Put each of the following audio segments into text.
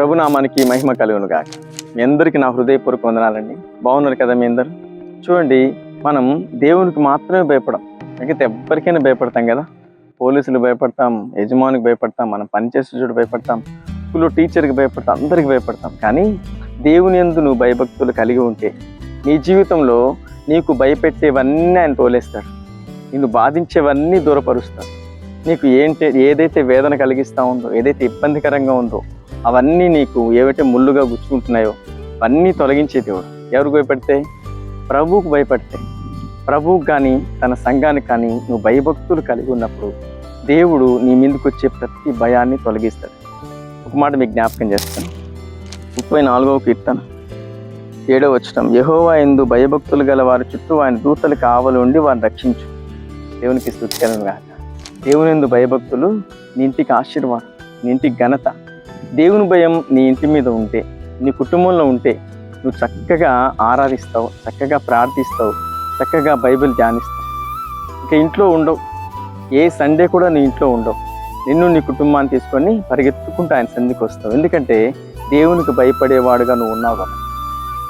ప్రభునామానికి మహిమ కలుగును గాక మీ అందరికీ నా హృదయపూర్వక వందనాలండి. బాగున్నారు కదా మీ అందరు? చూడండి మనం దేవునికి మాత్రమే భయపడం. మిగతా ఎవ్వరికైనా భయపడతాం కదా? పోలీసులు భయపడతాం యజమానికి భయపడతాం మనం పనిచేసే చోటు భయపడతాం స్కూల్లో టీచర్కి భయపడతాం అందరికి భయపడతాం. కానీ దేవుని ఎందు నువ్వు భయభక్తులు కలిగి ఉంటే నీ జీవితంలో నీకు భయపెట్టేవన్నీ ఆయన తోలేస్తాడు నిన్ను బాధించేవన్నీ దూరపరుస్తాడు నీకు ఏంటి ఏదైతే వేదన కలిగిస్తూ ఉందో ఏదైతే ఇబ్బందికరంగా ఉందో అవన్నీ నీకు ఏవైతే ముళ్ళుగా గుచ్చుకుంటున్నాయో అవన్నీ తొలగించే దేవుడు. ఎవరికి భయపడితే? ప్రభువుకు భయపడితే. ప్రభువుకు కానీ తన సంఘానికి కానీ నువ్వు భయభక్తులు కలిగి ఉన్నప్పుడు దేవుడు నీ మీదకి వచ్చే ప్రతి భయాన్ని తొలగిస్తాడు. ఒక మాట మీకు జ్ఞాపకం చేస్తాను. ముప్పై నాలుగవ కీర్తన. ఏడవ వచ్చటం యహోవా ఎందు భయభక్తులు గల వారి చుట్టూ ఆయన దూతలు కావలి ఉండి వారిని రక్షించు. దేవునికి స్థుతికలను కాక దేవుని ఎందు భయభక్తులు నీ ఇంటికి ఆశీర్వాదం నీ ఇంటికి ఘనత దేవుని భయం నీ ఇంటి మీద ఉంటే నీ కుటుంబంలో ఉంటే నువ్వు చక్కగా ఆరాధిస్తావు చక్కగా ప్రార్థిస్తావు చక్కగా బైబిల్ ధ్యానిస్తావు. ఇక ఇంట్లో ఉండవు. ఏ సండే కూడా నీ ఇంట్లో ఉండవు. నిన్ను నీ కుటుంబాన్ని తీసుకొని పరిగెత్తుకుంటూ ఆయన సంధికి వస్తావు. ఎందుకంటే దేవునికి భయపడేవాడుగా నువ్వు ఉన్నావు కదా.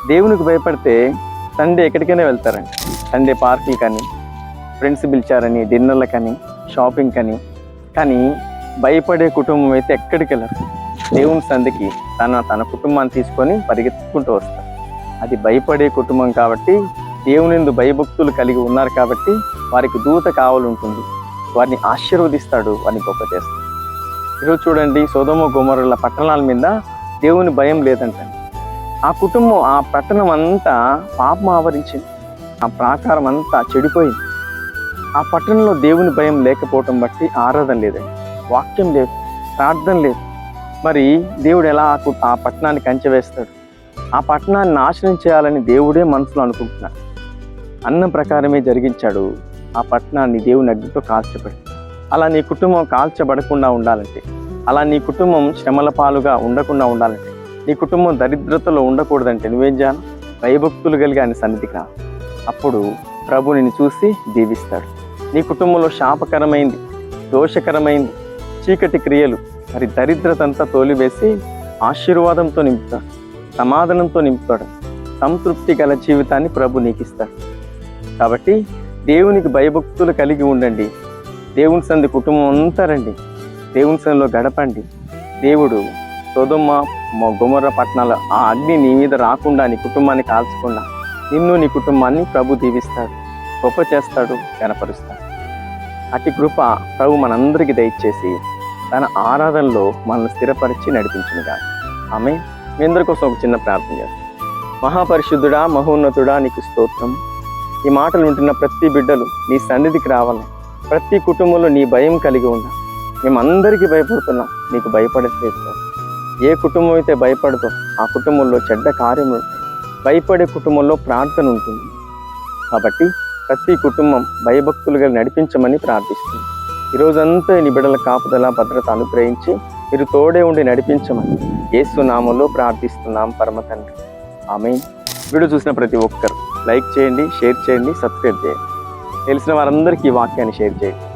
దేవునికి భయపడితే సండే ఎక్కడికైనా వెళ్తారండి సండే పార్కులు కానీ ఫ్రెండ్స్ పిలిచారని డిన్నర్లకని షాపింగ్ కానీ. కానీ భయపడే కుటుంబం అయితే ఎక్కడికి వెళ్ళరు. దేవుని సంధికి తన తన కుటుంబాన్ని తీసుకొని పరిగెత్తుకుంటూ వస్తారు అది భయపడే కుటుంబం కాబట్టి దేవుని భయభక్తులు కలిగి ఉన్నారు కాబట్టి వారికి దూత కావాలంటుంది వారిని ఆశీర్వదిస్తాడు వారిని గొప్ప చేస్తాడు. ఈరోజు చూడండి సోదమ గుమరుల పట్టణాల మీద దేవుని భయం లేదంటండి ఆ కుటుంబం ఆ పట్టణం అంతా పాపం ఆవరించింది. ఆ ప్రాకారం అంతా చెడిపోయింది. ఆ పట్టణంలో దేవుని భయం లేకపోవటం బట్టి ఆరాధన లేదండి. వాక్యం లేదు ప్రార్థన లేదు. మరి దేవుడు ఎలా ఆ ఆ పట్టణాన్ని కంచె వేస్తాడు? ఆ పట్టణాన్ని నాశనం చేయాలని దేవుడే మనసులో అనుకుంటున్నాడు. అన్న ప్రకారమే జరిగించాడు. ఆ పట్టణాన్ని దేవుని అగ్నితో కాల్చబడి అలా నీ కుటుంబం కాల్చబడకుండా ఉండాలంటే అలా నీ కుటుంబం శ్రమల పాలుగా ఉండకుండా ఉండాలంటే నీ కుటుంబం దరిద్రతలో ఉండకూడదంటే నువ్వేం చేయాలి? భయభక్తులు కలిగి ఆయన సన్నిధికి రా. అప్పుడు ప్రభు నిన్ను చూసి దీవిస్తాడు. నీ కుటుంబంలో శాపకరమైంది దోషకరమైంది చీకటి క్రియలు మరి దరిద్రతంతా తోలివేసి ఆశీర్వాదంతో నింపుతాడు సమాధానంతో నింపుతాడు సంతృప్తి గల జీవితాన్ని ప్రభు నీకు ఇస్తాడు కాబట్టి దేవునికి భయభక్తులు కలిగి ఉండండి. దేవుని సంది కుటుంబం అంతా రండి. దేవుని సందిలో గడపండి. దేవుడు సొదమ్మ గుమర్ర పట్టణాల ఆ అగ్ని నీ మీద రాకుండా నీ కుటుంబాన్ని కాల్చకుండా నిన్ను నీ కుటుంబాన్ని ప్రభు దీవిస్తాడు గొప్ప చేస్తాడు కనపరుస్తాడు అతి కృప ప్రభు మనందరికీ దయచేసి తన ఆరాధనలో మనల్ని స్థిరపరిచి నడిపించినగా. ఆమె మీ అందరి కోసం ఒక చిన్న ప్రార్థన చేస్తాం. మహాపరిశుద్ధుడా మహోన్నతుడా నీకు స్తోత్రం. ఈ మాటలు వింటున్న ప్రతి బిడ్డలు నీ సన్నిధికి రావాలి ప్రతి కుటుంబంలో నీ భయం కలిగి ఉన్నా మేమందరికీ భయపడుతున్నాం. నీకు భయపడట్లేదు ఏ కుటుంబం అయితే భయపడదో ఆ కుటుంబంలో చెడ్డ కార్యములు భయపడే కుటుంబంలో ప్రార్థన ఉంటుంది. కాబట్టి ప్రతి కుటుంబం భయభక్తులుగా నడిపించమని ప్రార్థిస్తుంది ఈరోజంతా నీ బిడ్డల కాపుదల భద్రత అనుగ్రహించి మీరు తోడే ఉండి నడిపించమని ఏసు నామంలో ప్రార్థిస్తున్నాం పరమ తండ్రి. ఆమె వీడియో చూసిన ప్రతి ఒక్కరు లైక్ చేయండి షేర్ చేయండి సబ్స్క్రైబ్ చేయండి. తెలిసిన వారందరికీ ఈ వాక్యాన్ని షేర్ చేయండి.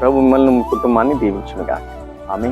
ప్రభు మిమ్మల్ని కుటుంబాన్ని దీవించునుగా ఆమె